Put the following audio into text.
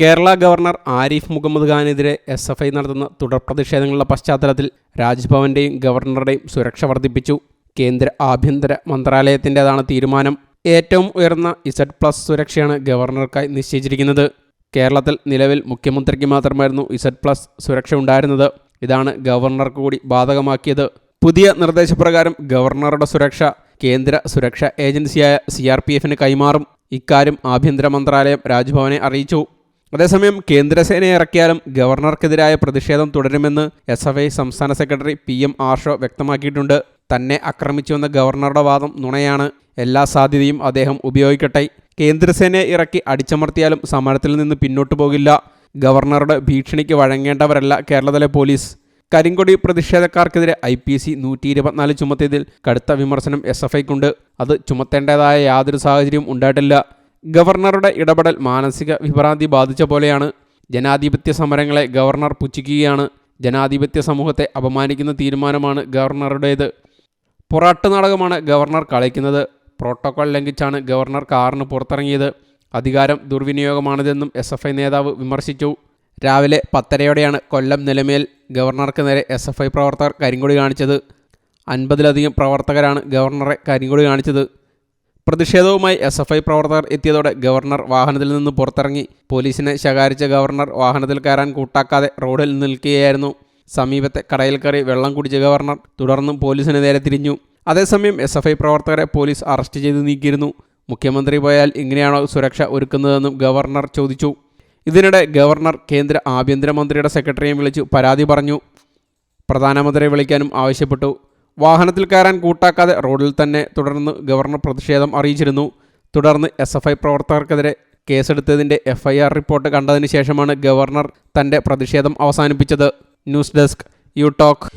Kerala governor Arif Muhammad ഖാനെതിരെ S F I നടത്തുന്ന തുടർ പ്രതിഷേധങ്ങളുടെ പശ്ചാത്തലത്തിൽ രാജ്ഭവന്റെയും ഗവർണറുടെയും സുരക്ഷ വർദ്ധിപ്പിച്ചു. കേന്ദ്ര ആഭ്യന്തര മന്ത്രാലയത്തിന്റെതാണ് തീരുമാനം. ഏറ്റവും ഉയർന്ന ഇസഡ് പ്ലസ് സുരക്ഷയാണ് ഗവർണർക്കായി നിശ്ചയിച്ചിരിക്കുന്നത്. കേരളത്തിൽ നിലവിൽ മുഖ്യമന്ത്രിക്ക് മാത്രമായിരുന്നു ഇസഡ് പ്ലസ് സുരക്ഷ ഉണ്ടായിരുന്നത്. ഇതാണ് ഗവർണർക്ക് കൂടി ബാധകമാക്കിയത്. പുതിയ നിർദ്ദേശപ്രകാരം ഗവർണറുടെ സുരക്ഷ കേന്ദ്ര സുരക്ഷാ ഏജൻസിയായ സി ആർ പി എഫിന് കൈമാറും. ഇക്കാര്യം ആഭ്യന്തര മന്ത്രാലയം രാജ്ഭവനെ അറിയിച്ചു. അതേസമയം കേന്ദ്രസേനയെ ഇറക്കിയാലും ഗവർണർക്കെതിരായ പ്രതിഷേധം തുടരുമെന്ന് എസ് എഫ് ഐ സംസ്ഥാന സെക്രട്ടറി പി എം ആർഷോ വ്യക്തമാക്കിയിട്ടുണ്ട്. തന്നെ ആക്രമിച്ചുവെന്ന ഗവർണറുടെ വാദം നുണയാണ്. എല്ലാ സാധ്യതയും അദ്ദേഹം ഉപയോഗിക്കട്ടെ. കേന്ദ്രസേനയെ ഇറക്കി അടിച്ചമർത്തിയാലും സമരത്തിൽ നിന്ന് പിന്നോട്ടു പോകില്ല. ഗവർണറുടെ ഭീഷണിക്ക് വഴങ്ങേണ്ടവരല്ല കേരളത്തിലെ പോലീസ്. കരിങ്കൊടി പ്രതിഷേധക്കാർക്കെതിരെ ഐ പി സി നൂറ്റി ഇരുപത്തിനാല് ചുമത്തിയതിൽ കടുത്ത വിമർശനം എസ് എഫ് ഐക്കുണ്ട്. അത് ചുമത്തേണ്ടതായ യാതൊരു സാഹചര്യവും ഉണ്ടായിട്ടില്ല. ഗവർണറുടെ ഇടപെടൽ മാനസിക വിഭ്രാന്തി ബാധിച്ച പോലെയാണ് ജനാധിപത്യ സമരങ്ങളെ ഗവർണർ പുച്ഛിക്കുകയാണ്. ജനാധിപത്യ സമൂഹത്തെ അപമാനിക്കുന്ന തീരുമാനമാണ് ഗവർണറുടേത്. പൊറാട്ട് നാടകമാണ് ഗവർണർ കളിക്കുന്നത്. പ്രോട്ടോകോൾ ലംഘിച്ചാണ് ഗവർണർ കാറിന് പുറത്തിറങ്ങിയത്. അധികാരം ദുർവിനിയോഗമാണിതെന്നും എസ് എഫ് ഐ നേതാവ് വിമർശിച്ചു. രാവിലെ പത്തരയോടെയാണ് കൊല്ലം നിലമേൽ ഗവർണർക്ക് നേരെ എസ് എഫ് ഐ പ്രവർത്തകർ കരിങ്കൊടി കാണിച്ചത്. അൻപതിലധികം പ്രവർത്തകരാണ് ഗവർണറെ കരിങ്കൊടി കാണിച്ചത്. പ്രതിഷേധവുമായി എസ് എഫ് ഐ പ്രവർത്തകർ എത്തിയതോടെ ഗവർണർ വാഹനത്തിൽ നിന്ന് പുറത്തിറങ്ങി. പോലീസിനെ ശകാരിച്ച ഗവർണർ വാഹനത്തിൽ കയറാൻ കൂട്ടാക്കാതെ റോഡിൽ നിൽക്കുകയായിരുന്നു. സമീപത്തെ കടയിൽ കയറി വെള്ളം കുടിച്ച ഗവർണർ തുടർന്നും പോലീസിന് നേരെ തിരിഞ്ഞു. അതേസമയം എസ് എഫ് ഐ പ്രവർത്തകരെ പോലീസ് അറസ്റ്റ് ചെയ്ത് നീക്കിയിരുന്നു. മുഖ്യമന്ത്രി പോയാൽ ഇങ്ങനെയാണോ സുരക്ഷ ഒരുക്കുന്നതെന്നും ഗവർണർ ചോദിച്ചു. ഇതിനിടെ ഗവർണർ കേന്ദ്ര ആഭ്യന്തരമന്ത്രിയുടെ സെക്രട്ടറിയെ വിളിച്ചു പരാതി പറഞ്ഞു. പ്രധാനമന്ത്രിയെ വിളിക്കാനും ആവശ്യപ്പെട്ടു. വാഹനത്തിൽ കയറാൻ കൂട്ടാക്കാതെ റോഡിൽ തന്നെ തുടർന്ന് ഗവർണർ പ്രതിഷേധം അറിയിച്ചിരുന്നു. തുടർന്ന് എസ് എഫ് ഐ പ്രവർത്തകർക്കെതിരെ കേസെടുത്തതിന്റെ എഫ് ഐ ആർ റിപ്പോർട്ട് കണ്ടതിന് ശേഷമാണ് ഗവർണർ തന്റെ പ്രതിഷേധം അവസാനിപ്പിച്ചത്. News desk you talk.